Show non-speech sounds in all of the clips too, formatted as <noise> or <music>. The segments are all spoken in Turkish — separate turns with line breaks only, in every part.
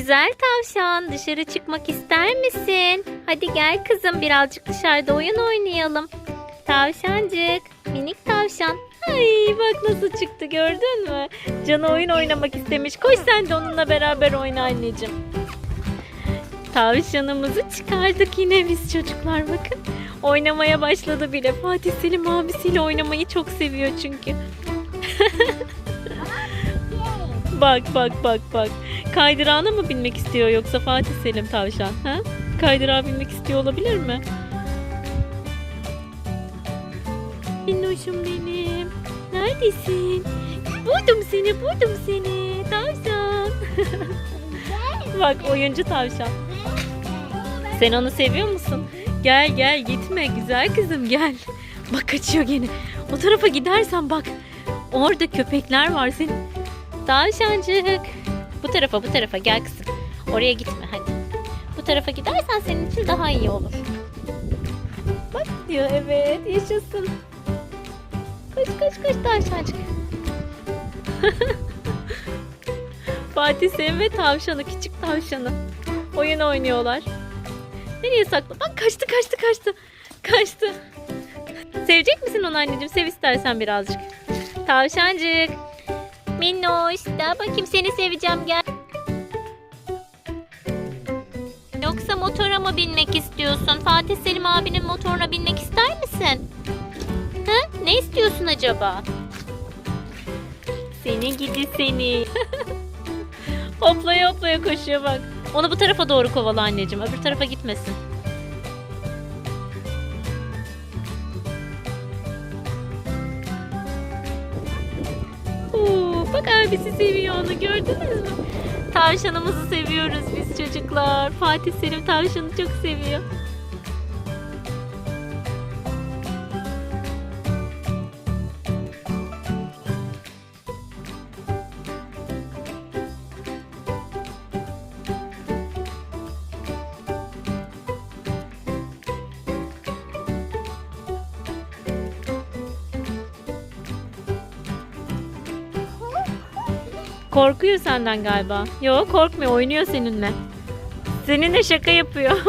Güzel tavşan dışarı çıkmak ister misin? Hadi gel kızım birazcık dışarıda oyun oynayalım. Tavşancık, minik tavşan. Ay bak nasıl çıktı gördün mü? Canı oyun oynamak istemiş. Koş sen de onunla beraber oyna anneciğim. Tavşanımızı çıkardık yine biz çocuklar bakın. Oynamaya başladı bile. Fatih Selim abisiyle oynamayı çok seviyor çünkü. <laughs> bak bak bak bak. Kaydırağına mı binmek istiyor yoksa Fatih Selim tavşan? Ha? Kaydırağa binmek istiyor olabilir mi? Minnoşum benim. Neredesin? Buldum seni, buldum seni. Tavşan. <laughs> Bak oyuncu tavşan. Sen onu seviyor musun? Gel gel gitme güzel kızım gel. Bak kaçıyor gene. O tarafa gidersen bak. Orada köpekler var senin. Tavşancık. Bu tarafa bu tarafa gel kızım. Oraya gitme hadi. Bu tarafa gidersen senin için daha iyi olur. Bak diyor evet yaşasın. Koş koş koş tavşancık. <laughs> Fatih Selim ve tavşanı küçük tavşanı. Oyun oynuyorlar. Nereye saklı? Bak kaçtı kaçtı kaçtı. Kaçtı. Sevecek misin onu anneciğim? Sev istersen birazcık. Tavşancık. Minnoş. Daha bakayım seni seveceğim gel. Yoksa motora mı binmek istiyorsun? Fatih Selim abinin motoruna binmek ister misin? Ha? Ne istiyorsun acaba? Seni gidi seni. <laughs> hoplaya hoplaya koşuyor bak. Onu bu tarafa doğru kovala anneciğim. Öbür tarafa gitmesin. Bak abisi seviyor onu gördünüz mü? Tavşanımızı seviyoruz biz çocuklar. Fatih Selim tavşanı çok seviyor. Korkuyor senden galiba. Yok korkmuyor oynuyor seninle. Seninle şaka yapıyor. <laughs>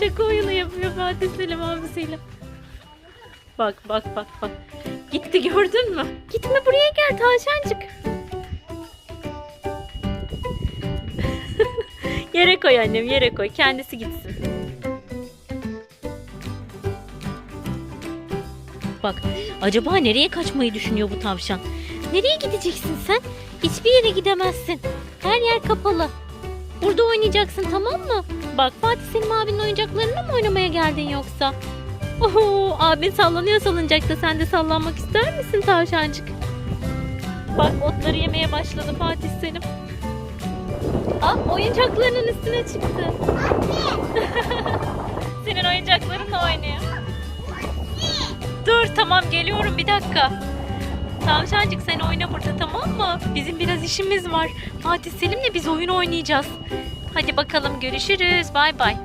şaka oyunu yapıyor Fatih Selim abisiyle. Bak bak bak bak. Gitti gördün mü? Gitme buraya gel tavşancık. <laughs> yere koy annem yere koy. Kendisi gitsin. Bak acaba nereye kaçmayı düşünüyor bu tavşan? Nereye gideceksin sen? Hiçbir yere gidemezsin. Her yer kapalı. Burada oynayacaksın tamam mı? Bak Fatih Selim abinin oyuncaklarını mı oynamaya geldin yoksa? Oho abin sallanıyor salıncakta. Sen de sallanmak ister misin tavşancık? Bak otları yemeye başladı Fatih Selim. Ah oyuncaklarının üstüne çıktı. <laughs> Senin oyuncaklarınla oynuyor. Dur tamam geliyorum bir dakika. Tavşancık sen oyna burada tamam mı? Bizim biraz işimiz var. Fatih Selim'le biz oyun oynayacağız. Hadi bakalım görüşürüz. Bay bay.